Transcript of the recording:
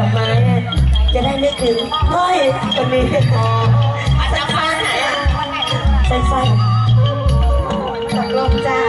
ดอม้จะได้นึกถึงเฮ้ยคนนี้สั้นๆสั้นๆตกลงจ้า